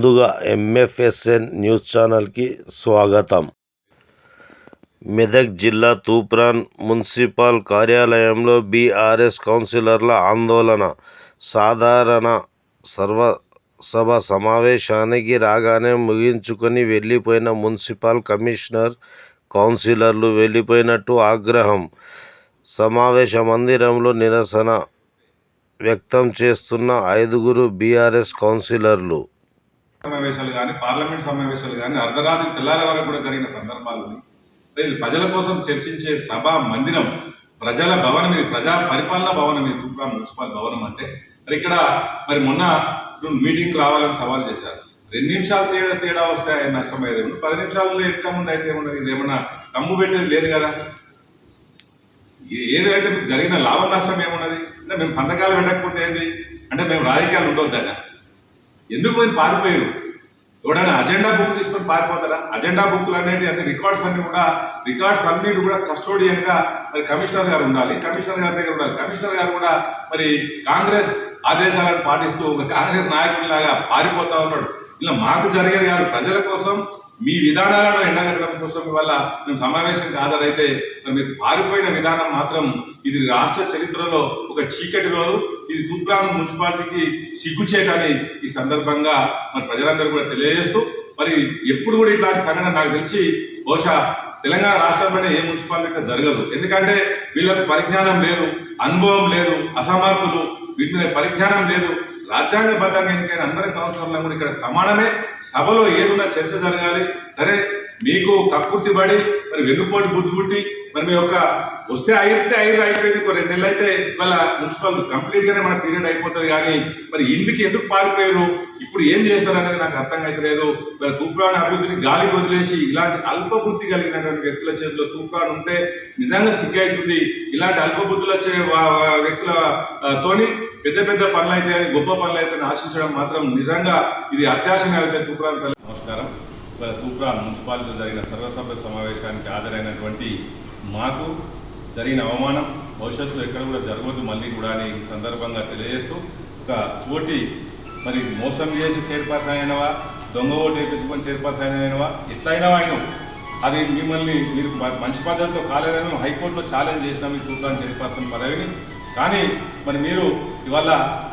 ముందుగా ఎంఎఫ్ఎస్ఎన్ న్యూస్ ఛానల్కి స్వాగతం. మెదక్ జిల్లా తూప్రాన్ మున్సిపల్ కార్యాలయంలో బీఆర్ఎస్ కౌన్సిలర్ల ఆందోళన. సాధారణ సర్వసభ సమావేశానికి రాగానే ముగించుకొని వెళ్ళిపోయిన మున్సిపల్ కమిషనర్ కౌన్సిలర్లు వెళ్ళిపోయినట్టు ఆగ్రహం. సమావేశ మందిరంలో నిరసన వ్యక్తం చేస్తున్న ఐదుగురు బీఆర్ఎస్ కౌన్సిలర్లు సమావేశాలు కానీ పార్లమెంట్ సమావేశాలు కానీ అర్ధరాత్రి తెల్లారి వరకు కూడా జరిగిన సందర్భాలు ఉన్నాయి. ప్రజల కోసం చర్చించే సభ మందిరం ప్రజల భవనం ఇది ప్రజా పరిపాలన భవనం ఇది తూప్రా మున్సిపల్ భవనం అంటే మరి ఇక్కడ మరి మొన్న మీటింగ్ రావాలని సవాల్ చేశారు. రెండు నిమిషాలు తేడా తేడా వస్తే ఆయన నష్టమయ్యేది ఏమన్నా? పది నిమిషాల్లో ఎట్లా ముందు అయితే ఏమన్నది ఇది ఏమన్నా తమ్ము పెట్టేది లేదు కదా. ఏదైతే మీకు జరిగిన లాభ నష్టం ఏమున్నది? అంటే మేము సంతకాలు పెట్టకపోతే ఏంటి అంటే మేము రాజకీయాలు ఉండొద్దా ఎందుకు పోయి పారిపోయారు? ఎవడైనా అజెండా బుక్ తీసుకొని పారిపోతారా అజెండా బుక్లు అనేవి అన్ని రికార్డ్స్ అన్ని కూడా రికార్డ్స్ అన్నిటి కూడా కస్టోడియన్గా మరి కమిషనర్ గారు ఉండాలి. కమిషనర్ గారి దగ్గర ఉండాలి. కమిషనర్ గారు కూడా మరి కాంగ్రెస్ ఆదేశాలను పాటిస్తూ ఒక కాంగ్రెస్ నాయకుడిలాగా పారిపోతా ఉన్నాడు. ఇలా మాకు జరిగేది కాదు. ప్రజల కోసం మీ విధానాలను ఎండగట్టడం కోసం వల్ల మేము సమావేశానికి హాజరైతే మరి మీరు పారిపోయిన విధానం మాత్రం ఇది రాష్ట్ర చరిత్రలో ఒక చీకటి రోజు. ఇది తూప్రాన్ మున్సిపాలిటీకి సిగ్గుచేటని ఈ సందర్భంగా మరి ప్రజలందరూ కూడా తెలియజేస్తూ మరి ఎప్పుడు కూడా ఇట్లాంటి సంఘటన నాకు తెలిసి బహుశా తెలంగాణ రాష్ట్రంలోనే ఏ మున్సిపాలిటీ జరగదు. ఎందుకంటే వీళ్ళకు పరిజ్ఞానం లేదు అనుభవం లేదు అసమర్థులు వీటి మీద పరిజ్ఞానం లేదు. రాజ్యాంగబద్ధంగా ఎన్నికైన అందరి కౌన్సిలర్లను కూడా ఇక్కడ సమానమే. సభలో ఏదున్నా చర్చ జరగాలి. సరే మీకు కక్కుర్తి పడి మరి వెన్నుపోటు బుద్ధి పుట్టి మరి మీ యొక్క వస్తే అయితే ఐదు అయిపోయింది ఒక రెండు నెలలు అయితే ఇవాళ మున్సిపల్ కంప్లీట్ గానే మన పీరియడ్ అయిపోతుంది కానీ మరి ఇందుకు ఎందుకు పారిపోయారు? ఇప్పుడు ఏం చేస్తారు అనేది నాకు అర్థం లేదు మరి తూప్రాణ అభివృద్ధిని గాలి వదిలేసి ఇలాంటి అల్ప బుద్ధి కలిగినటువంటి వ్యక్తుల చేతిలో తూప్రాన్ ఉంటే నిజంగా సిగ్గైతుంది. ఇలాంటి అల్ప బుద్ధులు వచ్చే వ్యక్తుల తోని పెద్ద పెద్ద పనులు అయితే గొప్ప పనులు అయితే అని ఆశించడం మాత్రం నిజంగా ఇది అత్యాశంగా అయితే తూప్రాన్ నమస్కారం. ఇవాళ తూప్రాన్ మున్సిపాలిటీలో జరిగిన సర్వసభ్య సమావేశానికి హాజరైనటువంటి మాకు జరిగిన అవమానం భవిష్యత్తులో ఎక్కడ కూడా జరగదు మళ్ళీ కూడా అని సందర్భంగా తెలియజేస్తూ ఒక తోటి మరి మోసం చేసి చైర్పర్సన్ అయినవా దొంగ ఓటు వేయించుకొని చైర్పర్సన్ అయినవా ఎట్లయినా ఆయన అది మిమ్మల్ని మీరు మంచి పద్ధతిలో కాలేదని హైకోర్టులో ఛాలెంజ్ చేసినాం మీరు తూప్రాన్ చైర్పర్సన్ పదవిని. కానీ మరి మీరు ఇవాళ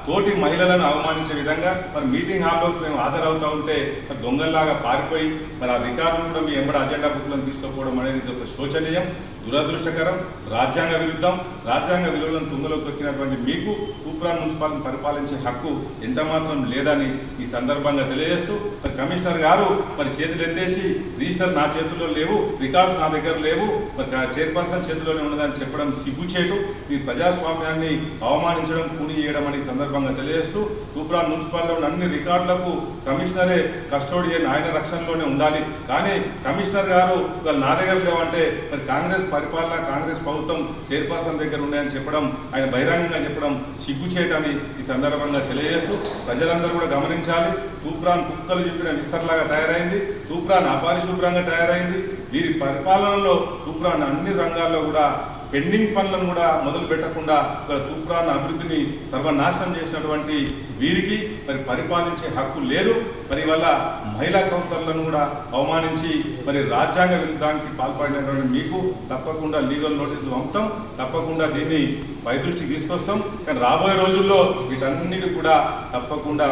తోటి మహిళలను అవమానించే విధంగా మరి మీటింగ్ హాల్లోకి మేము హాజరవుతూ ఉంటే మరి దొంగల్లాగా పారిపోయి మరి ఆ రికార్డును కూడా మీ ఎంబడి అజెండా బుక్లను తీసుకోపోవడం అనేది ఇది ఒక శోచనీయం దురదృష్టకరం. రాజ్యాంగ విరుద్ధం రాజ్యాంగ విలువలను తుంగలో తొక్కినటువంటి మీకు తూప్రాన్ మున్సిపాలిటీని పరిపాలించే హక్కు ఎంత మాత్రం లేదని ఈ సందర్భంగా తెలియజేస్తూ మరి కమిషనర్ గారు మరి చేతులు ఎత్తేసి రిజిస్టర్ నా చేతుల్లో లేవు రికార్డ్స్ నా దగ్గర లేవు మరి చైర్పర్సన్ చేతిలోనే ఉన్నదని చెప్పడం సిగ్గుచేటు ఈ ప్రజాస్వామ్యాన్ని అవమానించడం కూని చేయడం ఈ సందర్భంగా తెలియజేస్తూ తూప్రాన్ మున్సిపాలిటీలో ఉన్న అన్ని రికార్డులకు కమిషనరే కస్టోడియన్ ఆయన రక్షణలోనే ఉండాలి. కానీ కమిషనర్ గారు వాళ్ళు నా దగ్గర లేవంటే మరి కాంగ్రెస్ పరిపాలన కాంగ్రెస్ ప్రభుత్వం చైర్పర్సన్ దగ్గర ఉన్నాయని చెప్పడం ఆయన బహిరంగంగా చెప్పడం సిగ్గు చేయటని ఈ సందర్భంగా తెలియజేస్తూ ప్రజలందరూ కూడా గమనించాలి. తూప్రాన్ కుక్కలు చెప్పిన విస్తరలాగా తయారైంది. తూప్రాన్ అపారిశుభ్రంగా తయారైంది. వీరి పరిపాలనలో తూప్రాన్ అన్ని రంగాల్లో కూడా పెండింగ్ పనులను కూడా మొదలు పెట్టకుండా తూప్రాన్న తూప్రాన్ అభివృద్ధిని సర్వనాశనం చేసినటువంటి వీరికి మరి పరిపాలించే హక్కు లేదు. మరి వల్ల మహిళా కౌంటర్లను కూడా అవమానించి మరి రాజ్యాంగ విరుద్ధానికి పాల్పడినటువంటి మీకు తప్పకుండా లీగల్ నోటీసులు పంపుతాం. తప్పకుండా దీన్ని పై దృష్టికి తీసుకొస్తాం. కానీ రాబోయే రోజుల్లో వీటన్నిటి కూడా తప్పకుండా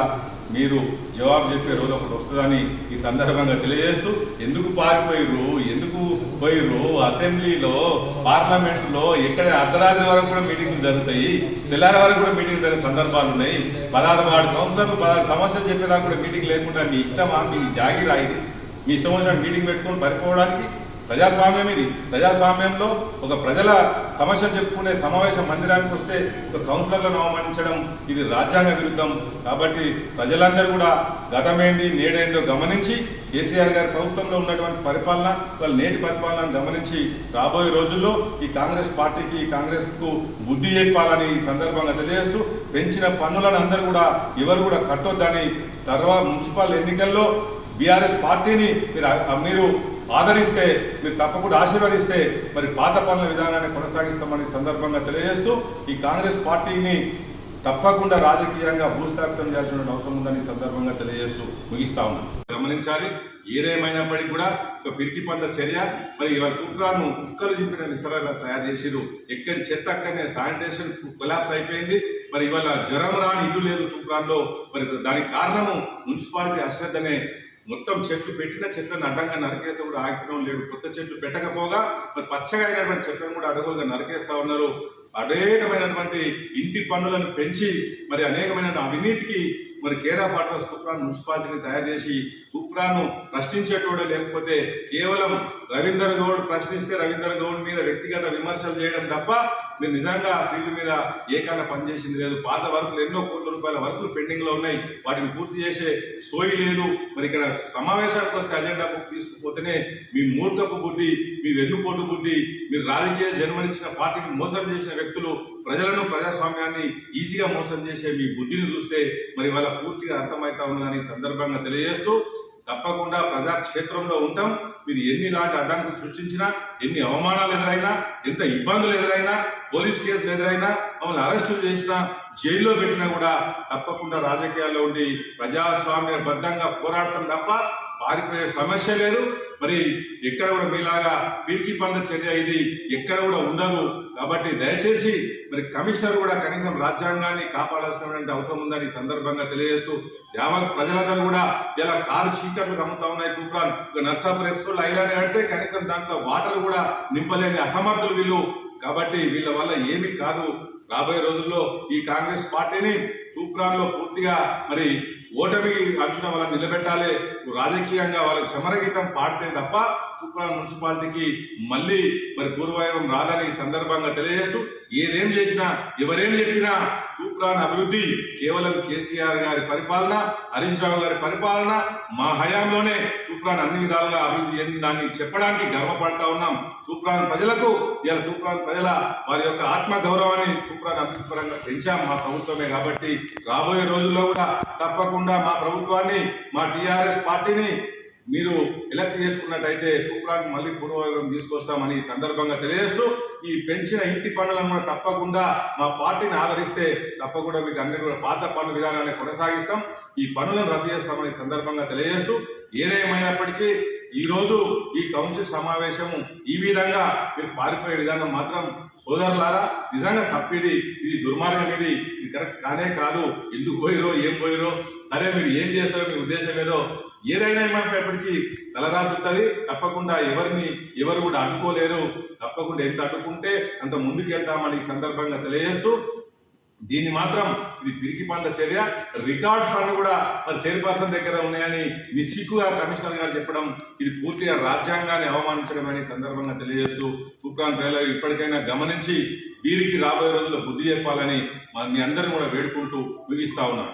మీరు జవాబు చెప్పే రోజు ఒకటి వస్తుందని ఈ సందర్భంగా తెలియజేస్తూ ఎందుకు పారిపోయిర్రు? ఎందుకు పోయిర్రు? అసెంబ్లీలో పార్లమెంట్ పార్లమెంట్లో ఎక్కడ అర్ధరాత్రి వరకు కూడా మీటింగ్లు జరుగుతాయి తెల్లారి వరకు కూడా మీటింగ్ జరిగే సందర్భాలు ఉన్నాయి. పదహారు వాడు సంవత్సరాలు పదహారు సమస్యలు చెప్పేదాకా కూడా మీటింగ్ లేకుండా మీ ఇష్టమా? మీ జాగిరా ఇది మీ ఇష్టం వచ్చిన మీటింగ్ పెట్టుకొని పరిపోవడానికి ప్రజాస్వామ్యం ఇది ప్రజాస్వామ్యంలో ఒక ప్రజల సమస్యలు చెప్పుకునే సమావేశ మందిరానికి వస్తే ఒక కౌన్సిలర్లను అవమానించడం ఇది రాజ్యాంగ విరుద్ధం. కాబట్టి ప్రజలందరూ కూడా గతమేంది నేడేందో గమనించి కేసీఆర్ గారి ప్రభుత్వంలో ఉన్నటువంటి పరిపాలన వాళ్ళ నేటి పరిపాలనను గమనించి రాబోయే రోజుల్లో ఈ కాంగ్రెస్ పార్టీకి కాంగ్రెస్కు బుద్ధి చెప్పాలని ఈ సందర్భంగా తెలియజేస్తూ పెంచిన పన్నులను అందరూ కూడా ఎవరు కూడా కట్టొద్దని తర్వాత మున్సిపల్ ఎన్నికల్లో బీఆర్ఎస్ పార్టీని మీరు మీరు ఆదరిస్తే మీరు తప్పకుండా ఆశీర్వదిస్తే మరి పాత పనుల విధానాన్ని కొనసాగిస్తామని సందర్భంగా తెలియజేస్తూ ఈ కాంగ్రెస్ పార్టీని తప్పకుండా రాజకీయంగా భూస్థాపితం చేయాల్సిన అవసరం ఉందని సందర్భంగా తెలియజేస్తూ ముగిస్తా ఉన్నాను గమనించాలి ఏదేమైనప్పటికీ కూడా ఒక పిరికి పంద చర్య మరి ఇవాళ కుట్రాను కుక్కలు చింపిన విస్తరాలు తయారు చేసిరు ఎక్కడి చెత్త అక్కడనే శానిటేషన్ కొలాప్స్ అయిపోయింది. మరి ఇవాళ జ్వరం రాని ఇల్లు లేదు తుప్రాన్లో మరి దానికి కారణము మున్సిపాలిటీ అశ్రద్ధనే. మొత్తం చెట్లు పెట్టిన చెట్లను అడ్డంగా నరికేస్తే కూడా ఆగిపోవడం లేడు కొత్త చెట్లు పెట్టకపోగా మరి పచ్చగా అయినటువంటి చెట్లను కూడా అడవులుగా నరికేస్తా ఉన్నారు. అనేకమైనటువంటి ఇంటి పన్నులను పెంచి మరి అనేకమైన అవినీతికి మరి కేర్ ఆఫ్ అడ్రస్ మున్సిపాలిటీని తయారు చేసి కుప్రాను ప్రశ్నించేటోడే లేకపోతే కేవలం రవీందర్ గౌడ్ ప్రశ్నిస్తే రవీందర్ గౌడ్ మీద వ్యక్తిగత విమర్శలు చేయడం తప్ప మీరు నిజంగా ఆ ఫీల్డ్ మీద ఏకాల పనిచేసింది లేదు. పాత వర్కులు ఎన్నో కోట్ల రూపాయల వర్కులు పెండింగ్లో ఉన్నాయి. వాటిని పూర్తి చేసే సోయి లేదు. మరి ఇక్కడ సమావేశాలకు వస్తే అజెండా బుక్ తీసుకుపోతేనే మీ మూర్ఖపు బుద్ధి మీ వెన్నుపోటు బుద్ధి మీరు రాజకీయ జన్మనిచ్చిన పార్టీని మోసం చేసిన వ్యక్తులు ప్రజలను ప్రజాస్వామ్యాన్ని ఈజీగా మోసం చేసే మీ బుద్ధిని చూస్తే మరి వాళ్ళ పూర్తిగా అర్థమవుతా ఉన్నదని సందర్భంగా తెలియజేస్తూ తప్పకుండా ప్రజాక్షేత్రంలో ఉంటాం. మీరు ఎన్ని లాంటి అడ్డంకులు సృష్టించినా ఎన్ని అవమానాలు ఎదురైనా ఎంత ఇబ్బందులు ఎదురైనా పోలీస్ కేసులు ఎదురైనా మమ్మల్ని అరెస్టు చేసినా జైల్లో పెట్టినా కూడా తప్పకుండా రాజకీయాల్లో ఉండి ప్రజాస్వామ్య బద్ధంగా పోరాడటం తప్ప పారిపోయే సమస్య లేదు. మరి ఎక్కడ కూడా మీలాగా పీరికి పంద చర్య ఇది ఎక్కడ కూడా ఉండదు. కాబట్టి దయచేసి మరి కమిషనర్ కూడా కనీసం రాజ్యాంగాన్ని కాపాడాల్సినటువంటి అవసరం ఉందని సందర్భంగా తెలియజేస్తూ యావత్ ప్రజలందరూ కూడా ఇలా కారు చీకట్లు కమ్ముతా ఉన్నాయి తూప్రాన్. ఒక నర్సాపూర్ ఎక్స్పోర్ట్ ఐలాండ్ కడితే కనీసం దాంట్లో వాటర్ కూడా నింపలేని అసమర్థులు వీళ్ళు. కాబట్టి వీళ్ళ వల్ల ఏమీ కాదు. రాబోయే రోజుల్లో ఈ కాంగ్రెస్ పార్టీని తూప్రాన్లో పూర్తిగా మరి ఓటమి అంచున వాళ్ళని నిలబెట్టాలి. రాజకీయంగా వాళ్ళకి సమరగీతం పాడితే తప్ప తూప్రాన్ మున్సిపాలిటీకి మళ్ళీ మరి పూర్వాయం రాదని ఈ సందర్భంగా తెలియజేస్తూ ఏదేం చేసినా ఎవరేం చెప్పినా తూప్రాన్ అభివృద్ధి కేవలం కేసీఆర్ గారి పరిపాలన హరీష్ రావు గారి పరిపాలన మా హయాంలోనే తూప్రాన్ అన్ని విధాలుగా అభివృద్ధి చెందిన దాన్ని చెప్పడానికి గర్వపడతా ఉన్నాం. తూప్రాన్ ప్రజలకు ఇలా తూప్రాన్ ప్రజల వారి యొక్క ఆత్మ గౌరవాన్ని తూప్రాన్ అభివృద్ధి పరంగా పెంచాం మా ప్రభుత్వమే కాబట్టి రాబోయే రోజుల్లో కూడా తప్పకుండా మా ప్రభుత్వాన్ని మా టీఆర్ఎస్ పార్టీని మీరు ఎలక్ట్ చేసుకున్నట్టయితే తూప్రాన్ మళ్ళీ పూర్వవైభవం తీసుకొస్తామని ఈ సందర్భంగా తెలియజేస్తూ ఈ పెంచిన ఇంటి పనులను కూడా తప్పకుండా మా పార్టీని ఆదరిస్తే తప్పకుండా మీకు అన్ని కూడా పాత పన్ను విధానాన్ని కొనసాగిస్తాం. ఈ పనులను రద్దు చేస్తామని సందర్భంగా తెలియజేస్తూ ఏదేమైనప్పటికీ ఈరోజు ఈ కౌన్సిల్ సమావేశము ఈ విధంగా మీరు పారిపోయే విధానం మాత్రం సోదరులారా నిజంగా తప్పిది ఇది దుర్మార్గం ఇది ఇది కరెక్ట్ కానే కాదు. ఎందుకు పోయిరో ఏం పోయిరో సరే మీరు ఏం చేస్తారో మీ ఉద్దేశం ఏదో ఏదైనా ఏమైనప్పటికీ తలరాజు ఉంటుంది. తప్పకుండా ఎవరిని ఎవరు కూడా అడ్డుకోలేరు తప్పకుండా ఎంత అడ్డుకుంటే అంత ముందుకెళ్తామని ఈ సందర్భంగా తెలియజేస్తూ దీన్ని మాత్రం ఇది పిరికి పండ్ల చర్య. రికార్డ్స్ అన్ని కూడా మరి చైర్పర్సన్ దగ్గర ఉన్నాయని నిస్సిగ్గుగా కమిషనర్ గారు చెప్పడం ఇది పూర్తిగా రాజ్యాంగాన్ని అవమానించడం అనే సందర్భంగా తెలియజేస్తూ తూప్రాన్ ప్రజలు ఇప్పటికైనా గమనించి వీరికి రాబోయే రోజుల్లో బుద్ధి చెప్పాలని మీ అందరిని కూడా వేడుకుంటూ ముగిస్తా ఉన్నాను